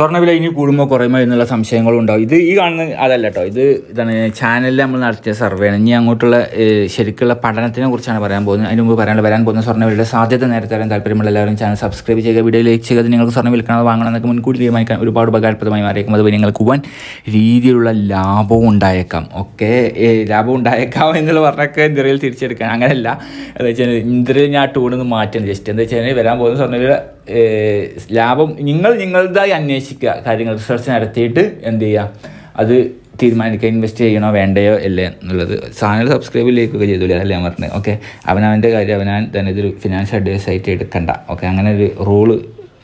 സ്വർണവില ഇനി കൂടുമ്പോൾ കുറയുമോ എന്നുള്ള സംശയങ്ങളും ഉണ്ടാവും ഇത് ഈ കാണുന്ന അതല്ല കേട്ടോ ഇത് ഇതാണ് ചാനലിൽ നമ്മൾ നടത്തിയ സർവേയാണ് ഇനി അങ്ങോട്ടുള്ള ശരിക്കുള്ള പഠനത്തിനെ കുറിച്ചാണ് പറയാൻ പോകുന്നത്. അതിന് മുമ്പ് പറയാനുള്ള വരാൻ പോകുന്ന സ്വർണവിലയുടെ സാധ്യത നേരത്തെ അറിയാൻ താല്പര്യമുള്ള എല്ലാവരും ചാനൽ സബ്സ്ക്രൈബ് ചെയ്യുക വീഡിയോ ലൈക്ക് ചെയ്യുക. നിങ്ങൾക്ക് സ്വർണം വിൽക്കണമെന്ന് വാങ്ങണം എന്നൊക്കെ മുൻകൂട്ടി തീരുമാനിക്കാൻ ഒരുപാട് ഉപകാരപ്രദമായി മാറിയേക്കും. അതുപോലെ നിങ്ങൾക്ക് വൻ രീതിയിലുള്ള ലാഭവും ഉണ്ടായേക്കാം. ഓക്കെ? ലാഭം ഉണ്ടായേക്കാം എന്നുള്ള പറഞ്ഞൊക്കെ ഇന്ത്യയിൽ തിരിച്ചെടുക്കാൻ. അങ്ങനെയല്ല എന്താ വെച്ചാൽ ഇന്ത്യയിൽ ഞാൻ ടൂണിന്ന് മാറ്റണം ജസ്റ്റ് എന്താ വെച്ചാൽ വരാൻ പോകുന്ന സ്വർണവില ലാഭം നിങ്ങൾ നിങ്ങളുടേതായി അന്വേഷിക്കുക. കാര്യങ്ങൾ റിസർച്ച് നടത്തിയിട്ട് എന്ത് ചെയ്യുക അത് തീരുമാനിക്കുക. ഇൻവെസ്റ്റ് ചെയ്യണോ വേണ്ടയോ അല്ലേ എന്നുള്ളത്. ചാനൽ സബ്സ്ക്രൈബ് ലൈക്കൊക്കെ ചെയ്തില്ല അതല്ലേ ഞാൻ പറഞ്ഞത്. ഓക്കെ അവനവന്റെ കാര്യം അവനാൻ തന്നെ ഇതൊരു ഫിനാൻഷ്യൽ അഡ്വൈസ് ആയിട്ട് എടുക്കണ്ട. ഓക്കെ അങ്ങനെ ഒരു റൂൾ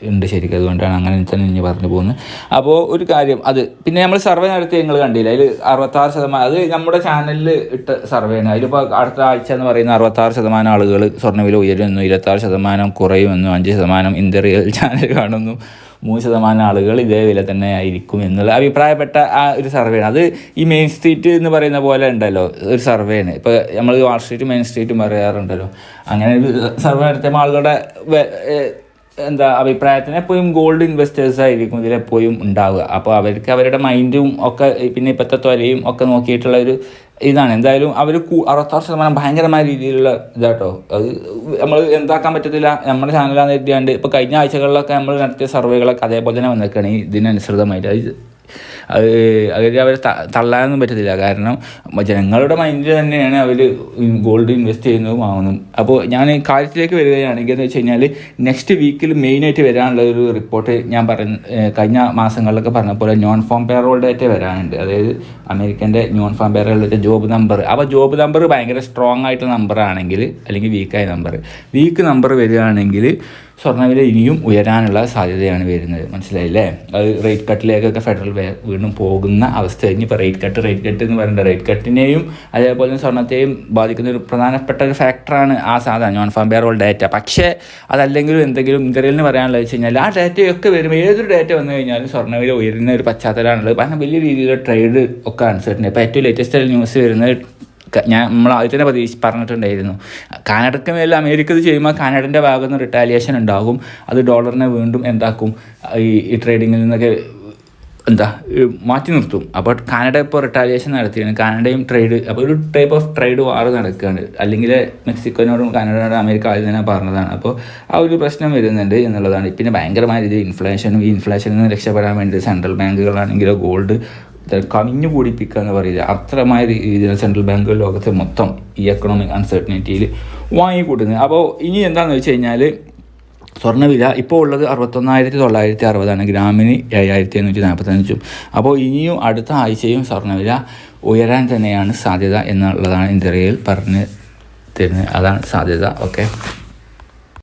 ഉണ്ട് ശരിക്കും. അതുകൊണ്ടാണ് അങ്ങനെ തന്നെ ഇനി പറഞ്ഞു പോകുന്നത്. അപ്പോൾ ഒരു കാര്യം അത് പിന്നെ നമ്മൾ സർവേ നടത്തി നിങ്ങൾ കണ്ടില്ല? അതിൽ അറുപത്താറ് ശതമാനം അത് നമ്മുടെ ചാനലിൽ ഇട്ട സർവേയാണ് അതിലിപ്പോൾ അടുത്ത ആഴ്ച എന്ന് പറയുന്ന അറുപത്താറ് ശതമാനം ആളുകൾ സ്വർണവില ഉയരുമെന്നും ഇരുപത്താറ് ശതമാനം കുറയുമെന്നും അഞ്ച് ശതമാനം ഇന്ത്യ ചാനൽ കാണുന്നു മൂന്ന് ശതമാനം ആളുകൾ ഇതേ വില തന്നെ ആയിരിക്കും എന്നുള്ള അഭിപ്രായപ്പെട്ട ആ ഒരു സർവേയാണ് അത് ഈ മെയിൻ സ്ട്രീറ്റ് എന്ന് പറയുന്ന പോലെ ഉണ്ടല്ലോ ഒരു സർവേയാണ് ഇപ്പോൾ നമ്മൾ വാൾ സ്ട്രീറ്റ് മെയിൻ സ്ട്രീറ്റും പറയാറുണ്ടല്ലോ. അങ്ങനെ ഒരു സർവേ നടത്തിയ ആളുകളുടെ എന്താ അഭിപ്രായത്തിന് എപ്പോഴും ഗോൾഡ് ഇൻവെസ്റ്റേഴ്സ് ആയിരിക്കും ഇതിലെപ്പോഴും ഉണ്ടാവുക. അപ്പോൾ അവർക്ക് അവരുടെ മൈൻഡും ഒക്കെ പിന്നെ ഇപ്പോഴത്തെ തൊലയും ഒക്കെ നോക്കിയിട്ടുള്ള ഒരു ഇതാണ്. എന്തായാലും അവർ അറുപത്താറ് ശതമാനം ഭയങ്കരമായ രീതിയിലുള്ള ഇതാട്ടോ. അത് നമ്മൾ എന്താക്കാൻ പറ്റത്തില്ല. നമ്മുടെ ചാനലാന്ന് എഴുതിയാണ്ട് ഇപ്പോൾ കഴിഞ്ഞ ആഴ്ചകളിലൊക്കെ നമ്മൾ നടത്തിയ സർവേകളൊക്കെ അതേപോലെ തന്നെ വന്നേക്കാണ് ഇതിനനുസൃതമായിട്ട്. അത് അത് അവർ അവർ തള്ളാനൊന്നും പറ്റത്തില്ല. കാരണം ജനങ്ങളുടെ മൈൻഡിൽ തന്നെയാണ് അവർ ഗോൾഡ് ഇൻവെസ്റ്റ് ചെയ്യുന്നതും ആവുന്നതും അപ്പോൾ ഞാൻ കാര്യത്തിലേക്ക് വരികയാണെങ്കിൽ എന്ന് വെച്ച് കഴിഞ്ഞാൽ നെക്സ്റ്റ് വീക്കിൽ മെയിനായിട്ട് വരാനുള്ള ഒരു റിപ്പോർട്ട് ഞാൻ പറഞ്ഞ കഴിഞ്ഞ മാസങ്ങളിലൊക്കെ പറഞ്ഞ പോലെ നോൺ ഫോം പേറോൾ ഡേറ്റ വരാനുണ്ട്. അതായത് അമേരിക്കന്റെ non farm payroll data job number അപ്പോൾ ജോബ് നമ്പർ ഭയങ്കര സ്ട്രോങ് ആയിട്ടുള്ള നമ്പർ ആണെങ്കിൽ അല്ലെങ്കിൽ വീക്കായ നമ്പർ വീക്ക് നമ്പർ വരികയാണെങ്കിൽ സ്വർണവില ഇനിയും ഉയരാനുള്ള സാധ്യതയാണ് വരുന്നത്. മനസ്സിലായില്ലേ? അത് റേറ്റ് കട്ടിലേക്കൊക്കെ ഫെഡറൽ വീണ്ടും പോകുന്ന അവസ്ഥ. ഇനിയിപ്പോൾ റേറ്റ് കട്ട് റേറ്റ് കട്ട് എന്ന് പറയുന്നത് റേറ്റ് കട്ടിനെയും അതേപോലെ തന്നെ സ്വർണത്തെയും ബാധിക്കുന്ന ഒരു പ്രധാനപ്പെട്ട ഒരു ഫാക്ടറാണ് ആ സാധനം നോൺ ഫാം പേറോൾ ഡാറ്റ പക്ഷേ അതല്ലെങ്കിലും എന്തെങ്കിലും നിന്ന് പറയാനുള്ളത് വെച്ച് കഴിഞ്ഞാൽ ആ ഡാറ്റയൊക്കെ വരുമ്പോൾ ഏതൊരു ഡാറ്റ വന്നു കഴിഞ്ഞാലും സ്വർണവില ഉയരുന്ന ഒരു പശ്ചാത്തലമാണുള്ളത്. കാരണം വലിയ രീതിയിലുള്ള ട്രേഡ് ഒക്കെ അൺസർട്ടൻ ഇപ്പോൾ ഏറ്റവും ലേറ്റസ്റ്റ് ന്യൂസ് വരുന്നത് ഞാൻ നമ്മൾ ആദ്യം തന്നെ പ്രതീക്ഷ പറഞ്ഞിട്ടുണ്ടായിരുന്നു. കാനഡയ്ക്ക് മേലെ അമേരിക്ക ഇത് ചെയ്യുമ്പോൾ കാനഡന്റെ ഭാഗത്ത് നിന്ന് റിട്ടാലിയേഷൻ ഉണ്ടാകും. അത് ഡോളറിനെ വീണ്ടും എന്താക്കും. ഈ ട്രേഡിങ്ങിൽ നിന്നൊക്കെ എന്താ മാറ്റി നിർത്തും. അപ്പോൾ കാനഡ ഇപ്പോൾ റിട്ടാലിയേഷൻ നടത്തിയാണ് കാനഡയും ട്രേഡ് അപ്പോൾ ഒരു ടൈപ്പ് ഓഫ് ട്രേഡ് വാർ നടക്കുകയാണ്. അല്ലെങ്കിൽ മെക്സിക്കോനോടും കാനഡയോടും അമേരിക്ക ആദ്യം തന്നെ പറഞ്ഞതാണ്. അപ്പോൾ ആ ഒരു പ്രശ്നം വരുന്നുണ്ട് എന്നുള്ളതാണ്. പിന്നെ ഭയങ്കരമായ രീതിയിൽ ഇൻഫ്ലേഷനും ഈ ഇൻഫ്ലേഷനിൽ നിന്ന് രക്ഷപ്പെടാൻ വേണ്ടി സെൻട്രൽ ബാങ്കുകളാണെങ്കിലോ ഗോൾഡ് കവിഞ്ഞു കൂടിപ്പിക്കുക എന്ന് പറയില്ല അത്രമായ രീതിയിൽ സെൻട്രൽ ബാങ്ക് ലോകത്തെ മൊത്തം ഈ എക്കണോമിക് അൺസർട്ടനിറ്റിയിൽ വാങ്ങിക്കൂട്ടുന്നത് അപ്പോൾ ഇനി എന്താണെന്ന് വെച്ച് കഴിഞ്ഞാൽ സ്വർണവില ഇപ്പോൾ ഉള്ളത് അറുപത്തൊന്നായിരത്തി തൊള്ളായിരത്തി അറുപതാണ് ഗ്രാമിന് ഏഴായിരത്തി എണ്ണൂറ്റി നാൽപ്പത്തഞ്ചും അപ്പോൾ ഇനിയും അടുത്ത ആഴ്ചയും സ്വർണവില ഉയരാൻ തന്നെയാണ് സാധ്യത എന്നുള്ളതാണ് ഇന്ത്യയിൽ പറഞ്ഞ് തരുന്നത്. അതാണ് സാധ്യത. ഓക്കെ.